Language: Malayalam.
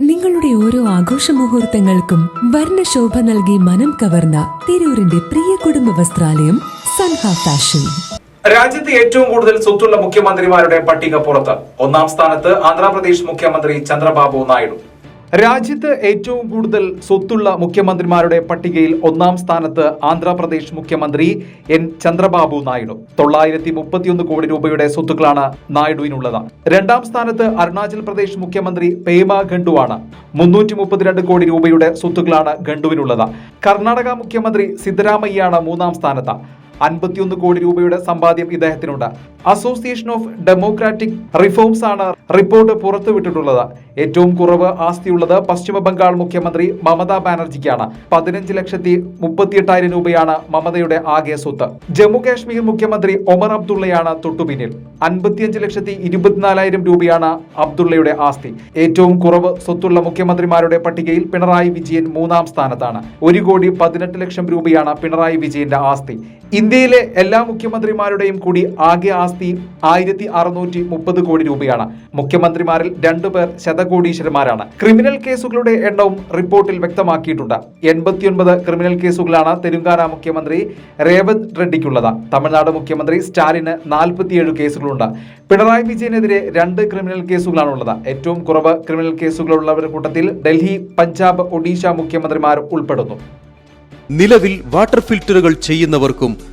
നിങ്ങളുടെ ഓരോ ആഘോഷ മുഹൂർത്തങ്ങൾക്കും വർണശോഭ നൽകി മനം കവർന്ന തിരൂരിന്റെ പ്രിയ കുടുംബ വസ്ത്രാലയം സൻഹ ഫാഷൻ. രാജ്യത്ത് ഏറ്റവും കൂടുതൽ സ്വത്തുള്ള മുഖ്യമന്ത്രിമാരുടെ പട്ടിക പുറത്ത് ഒന്നാം സ്ഥാനത്ത് ആന്ധ്രാപ്രദേശ് മുഖ്യമന്ത്രി ചന്ദ്രബാബു നായിഡു. രാജ്യത്ത് ഏറ്റവും കൂടുതൽ സ്വത്തുള്ള മുഖ്യമന്ത്രിമാരുടെ പട്ടികയിൽ ഒന്നാം സ്ഥാനത്ത് ആന്ധ്രാപ്രദേശ് മുഖ്യമന്ത്രി എൻ ചന്ദ്രബാബു നായിഡു. തൊള്ളായിരത്തി മുപ്പത്തിയൊന്ന് കോടി രൂപയുടെ സ്വത്തുക്കളാണ് നായിഡുവിനുള്ളത്. രണ്ടാം സ്ഥാനത്ത് അരുണാചൽ പ്രദേശ് മുഖ്യമന്ത്രി പേമ ഖണ്ഡുവാണ്. മുന്നൂറ്റി മുപ്പത്തിരണ്ട് കോടി രൂപയുടെ സ്വത്തുക്കളാണ് ഖണ്ഡുവിനുള്ളത്. കർണാടക മുഖ്യമന്ത്രി സിദ്ധരാമയ്യാണ് മൂന്നാം സ്ഥാനത്ത്. അൻപത്തിയൊന്ന് കോടി രൂപയുടെ സമ്പാദ്യം ഇദ്ദേഹത്തിനുണ്ട്. അസോസിയേഷൻ ഓഫ് ഡെമോക്രാറ്റിക് റിഫോംസ് ആണ് റിപ്പോർട്ട് പുറത്തുവിട്ടിട്ടുള്ളത്. ഏറ്റവും കുറവ് ആസ്തിയുള്ളത് പശ്ചിമ ബംഗാൾ മുഖ്യമന്ത്രി മമതാ ബാനർജിക്കാണ്. പതിനഞ്ച് ലക്ഷത്തി മുപ്പത്തിയെട്ടായിരം രൂപയാണ് മമതയുടെ ആകെ സ്വത്ത്. ജമ്മു കാശ്മീർ മുഖ്യമന്ത്രി ഒമർ അബ്ദുള്ളയാണ് തൊട്ടുപിന്നിൽ. അൻപത്തിയഞ്ച് ലക്ഷത്തി ഇരുപത്തിനാലായിരം രൂപയാണ് അബ്ദുള്ളയുടെ ആസ്തി. ഏറ്റവും കുറവ് സ്വത്തുള്ള മുഖ്യമന്ത്രിമാരുടെ പട്ടികയിൽ പിണറായി വിജയൻ മൂന്നാം സ്ഥാനത്താണ്. ഒരു കോടി പതിനെട്ട് ലക്ഷം രൂപയാണ് പിണറായി വിജയന്റെ ആസ്തി. ഇന്ത്യയിലെ എല്ലാ മുഖ്യമന്ത്രിമാരുടെയും കൂടി ആകെ ആസ്തി ആയിരത്തി കോടി രൂപയാണ്. മുഖ്യമന്ത്രിമാരിൽ രണ്ടുപേർ ശതകോടീശ്വരന്മാരാണ് ക്രിമിനൽ കേസുകളുടെ എണ്ണവും റിപ്പോർട്ടിൽ വ്യക്തമാക്കിയിട്ടുണ്ട്. എൺപത്തിയൊൻപത് ക്രിമിനൽ കേസുകളാണ് തെലുങ്കാന മുഖ്യമന്ത്രി രേവന്ത് റെഡ്ഡിക്കുള്ളത്. തമിഴ്നാട് മുഖ്യമന്ത്രി സ്റ്റാലിന് നാൽപ്പത്തിയേഴ് കേസുകളുണ്ട്. പിണറായി വിജയനെതിരെ രണ്ട് ക്രിമിനൽ കേസുകളാണുള്ളത്. ഏറ്റവും കുറവ് ക്രിമിനൽ കേസുകളുള്ളവരുടെ കൂട്ടത്തിൽ ഡൽഹി പഞ്ചാബ് ഒഡീഷ മുഖ്യമന്ത്രിമാർ ഉൾപ്പെടുന്നു. നിലവിൽ വാട്ടർ ഫിൽറ്ററുകൾ ചെയ്യുന്നവർക്കും